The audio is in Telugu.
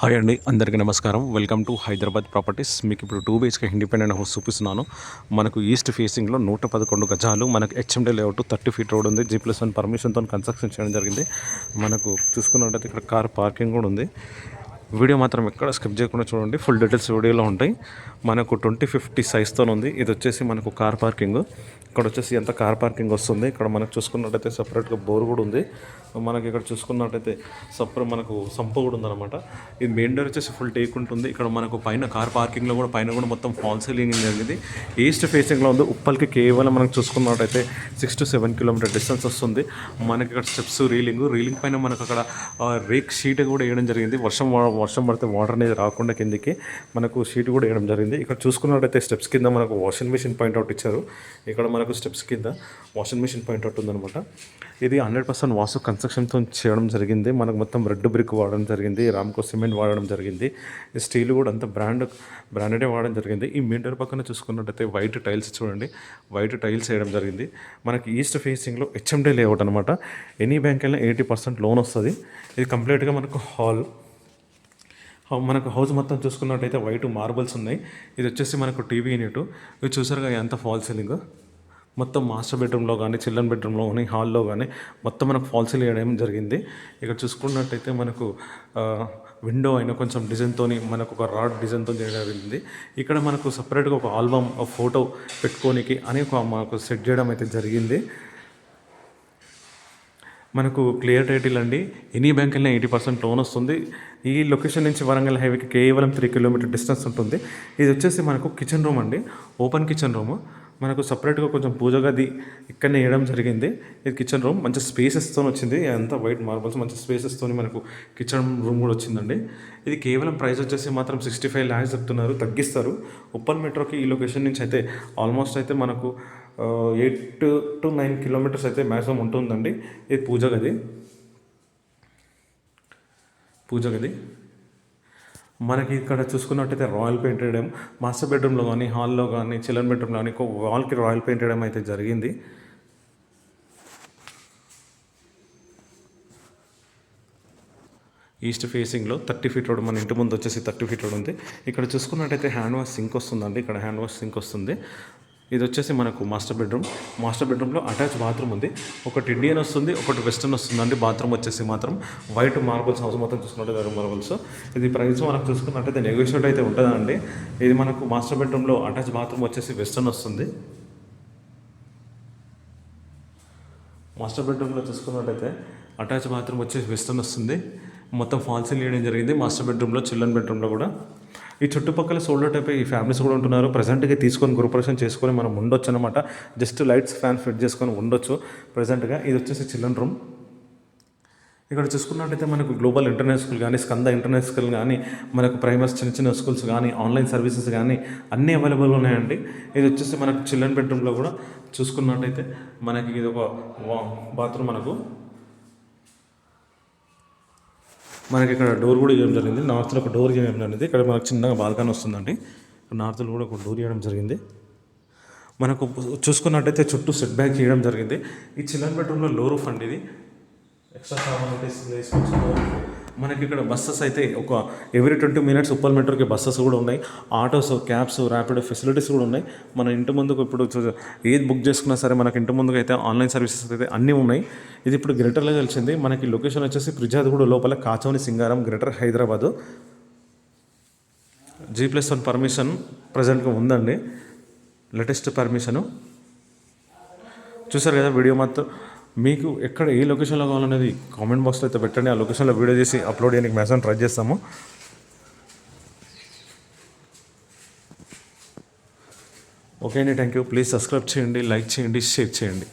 హాయ్ అండి అందరికీ నమస్కారం. Welcome to Hyderabad properties. మీకు ఇప్పుడు టూ బిహెచ్కే ఇండిపెండెంట్ హౌస్ చూపిస్తున్నాను. మనకు ఈస్ట్ ఫేసింగ్లో నూట పదకొండు గజాలు మనకు HMD layout thirty feet road ఉంది. జీ ప్లస్ వన్ పర్మిషన్తో కన్స్ట్రక్షన్ చేయడం జరిగింది. మనకు చూసుకున్నట్టయితే ఇక్కడ కార్ పార్కింగ్ కూడా ఉంది. వీడియో మాత్రం ఎక్కడ స్కిప్ చేయకుండా చూడండి. ఫుల్ డీటెయిల్స్ వీడియోలో ఉంటాయి. మనకు ట్వంటీ ఫిఫ్టీ సైజ్తో ఉంది. ఇది వచ్చేసి మనకు కార్ పార్కింగ్ ఇక్కడ వచ్చేసి ఎంత కార్ పార్కింగ్ వస్తుంది? ఇక్కడ మనకు చూసుకున్నట్టయితే సపరేట్గా బోర్ కూడా ఉంది. మనకి ఇక్కడ చూసుకున్నట్టయితే సపరేట్ మనకు సంప కూడా ఉందన్నమాట. ఇది మెయిన్ డోర్ వచ్చేసి ఫుల్ టేక్ ఉంటుంది. ఇక్కడ మనకు పైన కార్ పార్కింగ్లో కూడా పైన కూడా మొత్తం ఫాల్ సీలింగ్ జరిగింది ఈస్ట్ ఫేసింగ్లో ఉంది. ఉప్పల్కి కేవలం మనకు చూసుకున్నట్టయితే six to seven kilometer distance వస్తుంది. మనకి ఇక్కడ స్టెప్స్ రీలింగ్ రీలింగ్ పైన మనకు అక్కడ రేక్ షీట్ కూడా వేయడం జరిగింది. వర్షం వర్షం పడితే వాటర్ అనేది రాకుండా కిందికి మనకు షీట్ కూడా వేయడం జరిగింది. ఇక్కడ చూసుకున్నట్టయితే స్టెప్స్ కింద మనకు వాషింగ్ మిషన్ పాయింట్అవుట్ ఇచ్చారు. ఇక్కడ మనకు స్టెప్స్ కింద వాషింగ్ మిషన్ పాయింట్అవుట్ ఉందనమాట ఇది హండ్రెడ్ పర్సెంట్ వాసు కన్స్ట్రక్షన్తో చేయడం జరిగింది. మనకు మొత్తం రెడ్ బ్రిక్ వాడడం జరిగింది. రామ్కో సిమెంట్ వాడడం జరిగింది. ఈ స్టీల్ కూడా అంత బ్రాండ్ బ్రాండెడే వాడడం జరిగింది. ఈ మీటర్ పక్కన చూసుకున్నట్టయితే వైట్ టైల్స్ చూడండి. వైట్ టైల్స్ వేయడం జరిగింది. మనకి ఈస్ట్ ఫేసింగ్లో హెచ్ఎండే లేఅవుట్ అనమాట ఎనీ బ్యాంక్ అయినా ఎయిటీ పర్సెంట్ లోన్ వస్తుంది. ఇది కంప్లీట్గా మనకు హాల్ మనకు హౌస్ మొత్తం చూసుకున్నట్టయితే వైట్ మార్బల్స్ ఉన్నాయి. ఇది వచ్చేసి మనకు టీవీ యూనిట్. ఇది చూసారుగా ఎంత ఫాల్ సీలింగ్? మొత్తం మాస్టర్ బెడ్రూమ్లో కానీ చిల్డ్రన్ బెడ్రూమ్లో కానీ హాల్లో కానీ మొత్తం మనకు ఫాల్ సీలింగ్ వేయడం జరిగింది. ఇక్కడ చూసుకున్నట్టయితే మనకు విండో అయినా కొంచెం డిజైన్తో మనకు ఒక రాడ్ డిజైన్తో చేయడం జరిగింది. ఇక్కడ మనకు సపరేట్గా ఒక ఆల్బమ్ ఫోటో పెట్టుకోనికి అని ఒక మనకు సెట్ చేయడం అయితే జరిగింది. మనకు క్లియర్ టైటిల్ అండి. ఎనీ బ్యాంక్ వెళ్ళినా ఎయిటీ పర్సెంట్ లోన్ వస్తుంది. ఈ లొకేషన్ నుంచి వరంగల్ హైవేకి కేవలం త్రీ కిలోమీటర్ డిస్టెన్స్ ఉంటుంది. ఇది వచ్చేసి మనకు కిచెన్ రూమ్ అండి. ఓపెన్ కిచెన్ రూమ్ మనకు సపరేట్గా కొంచెం పూజ గది ఇక్కడనే వేయడం జరిగింది. ఇది కిచెన్ రూమ్ మంచి స్పేసెస్తో వచ్చింది. అంతా వైట్ మార్బల్స్ మంచి స్పేసెస్తో మనకు కిచెన్ రూమ్ కూడా వచ్చిందండి. ఇది కేవలం ప్రైస్ వచ్చేసి మాత్రం సిక్స్టీ ఫైవ్ ల్యాక్స్ చెప్తున్నారు. తగ్గిస్తారు. ఉప్పల్ మెట్రోకి ఈ లొకేషన్ నుంచి అయితే ఆల్మోస్ట్ అయితే మనకు ఎయిట్ టు నైన్ కిలోమీటర్స్ అయితే మ్యాక్సిమం ఉంటుందండి. ఇది పూజ గది. పూజ గది. మనకి ఇక్కడ చూసుకున్నట్టయితే రాయల్ పెయింట్ మాస్టర్ బెడ్రూమ్లో కానీ హాల్లో కానీ చిల్డ్రన్ బెడ్రూమ్లో కానీ ఒక వాల్కి రాయల్ పెయింట్ అయితే జరిగింది. ఈస్ట్ ఫేసింగ్లో థర్టీ ఫీట్ రోడ్ మన ఇంటి ముందు వచ్చేసి థర్టీ ఫీట్ రోడ్ ఉంది. ఇక్కడ చూసుకున్నట్టయితే హ్యాండ్ వాష్ సింక్ వస్తుందండి. ఇక్కడ హ్యాండ్ వాష్ సింక్ వస్తుంది. ఇది వచ్చేసి మనకు మాస్టర్ బెడ్రూమ్. మాస్టర్ బెడ్రూమ్లో అటాచ్ బాత్రూమ్ ఉంది. ఒకటి ఇండియన్ వస్తుంది ఒకటి వెస్టర్న్ అండి బాత్రూమ్ వచ్చేసి మాత్రం వైట్ మార్బుల్స్ హౌస్ మొత్తం చూసుకున్నట్టు వైట్ మార్బల్స్ ఇది ప్రైస్ మనకు చూసుకున్నట్టయితే నెగోషియేట్ అయితే ఉంటుందండి. ఇది మనకు మాస్టర్ బెడ్రూమ్లో అటాచ్ బాత్రూమ్ వచ్చేసి వెస్టర్న్ వస్తుంది. మాస్టర్ బెడ్రూమ్లో చూసుకున్నట్టయితే అటాచ్ బాత్రూమ్ వచ్చేసి వెస్టర్న్ వస్తుంది. మొత్తం ఫాల్ వేయడం జరిగింది మాస్టర్ బెడ్రూమ్లో చిల్డ్రన్ బెడ్రూమ్లో కూడా. ఈ చుట్టుపక్కల సోల్డర్ టైప్ ఈ ఫ్యామిలీస్ కూడా ఉంటున్నారు. ప్రజెంట్గా తీసుకొని గృహప్రవేశం చేసుకొని మనం ఉండొచ్చు అనమాట జస్ట్ లైట్స్ ఫ్యాన్ ఫిట్ చేసుకొని ఉండొచ్చు. ప్రజెంట్గా ఇది వచ్చేసి చిల్డ్రన్ రూమ్ ఇక్కడ చూసుకున్నట్టయితే మనకు గ్లోబల్ ఇంటర్నేషనల్ స్కూల్ కానీ స్కంద ఇంటర్నేషనల్ స్కూల్ కానీ మనకు ప్రైమర్స్ చిన్న చిన్న స్కూల్స్ కానీ ఆన్లైన్ సర్వీసెస్ కానీ అన్నీ అవైలబుల్ ఉన్నాయండి. ఇది వచ్చేసి మనకు చిల్డ్రన్ బెడ్రూమ్లో కూడా చూసుకున్నట్టయితే మనకి ఇది ఒక బాత్రూమ్ మనకు మనకి ఇక్కడ డోర్ కూడా ఇవ్వడం జరిగింది. నార్త్లో ఒక డోర్ ఇవ్వడం జరిగింది. ఇక్కడ మనకు చిన్నగా బాల్కనీ వస్తుందండి. నార్త్లో కూడా ఒక డోర్ ఇవ్వడం జరిగింది. మనకు చూసుకున్నట్టయితే చుట్టూ సెట్ బ్యాక్ చేయడం జరిగింది. ఈ చిల్డ్రన్ బెడ్రూమ్లో లో రూఫ్ అండి ఇది. ఎక్స్ట్రా సామాన్ మనకి ఇక్కడ బస్సెస్ అయితే ఒక ఎవ్రీ ట్వంటీ మినిట్స్ ఉప్పల్ మెట్రోకి బస్సెస్ కూడా ఉన్నాయి. ఆటోస్ క్యాబ్స్ ర్యాపిడో ఫెసిలిటీస్ కూడా ఉన్నాయి. మన ఇంటి ముందుకు ఇప్పుడు ఏది బుక్ చేసుకున్నా సరే మనకి ఇంటి ముందుకు అయితే ఆన్లైన్ సర్వీసెస్ అయితే అన్నీ ఉన్నాయి. ఇది ఇప్పుడు గ్రేటర్లో తెలిసింది. మనకి లొకేషన్ వచ్చేసి ప్రిజాద్గూడ లోపల Kachavani Singaram greater Hyderabad G plus one permission ప్రజెంట్గా ఉందండి. లేటెస్ట్ పర్మిషను చూసారు కదా వీడియో మాత్రం మీకు ఎక్కడ ఏ లొకేషన్లో కావాలనేది కామెంట్ బాక్స్లో అయితే పెట్టండి. ఆ లొకేషన్లో వీడియో చేసి అప్లోడ్ చేయడానికి మ్యాక్సిమం ట్రై చేస్తాము. ఓకే అండి థ్యాంక్ యూ ప్లీజ్ సబ్స్క్రైబ్ చేయండి లైక్ చేయండి షేర్ చేయండి.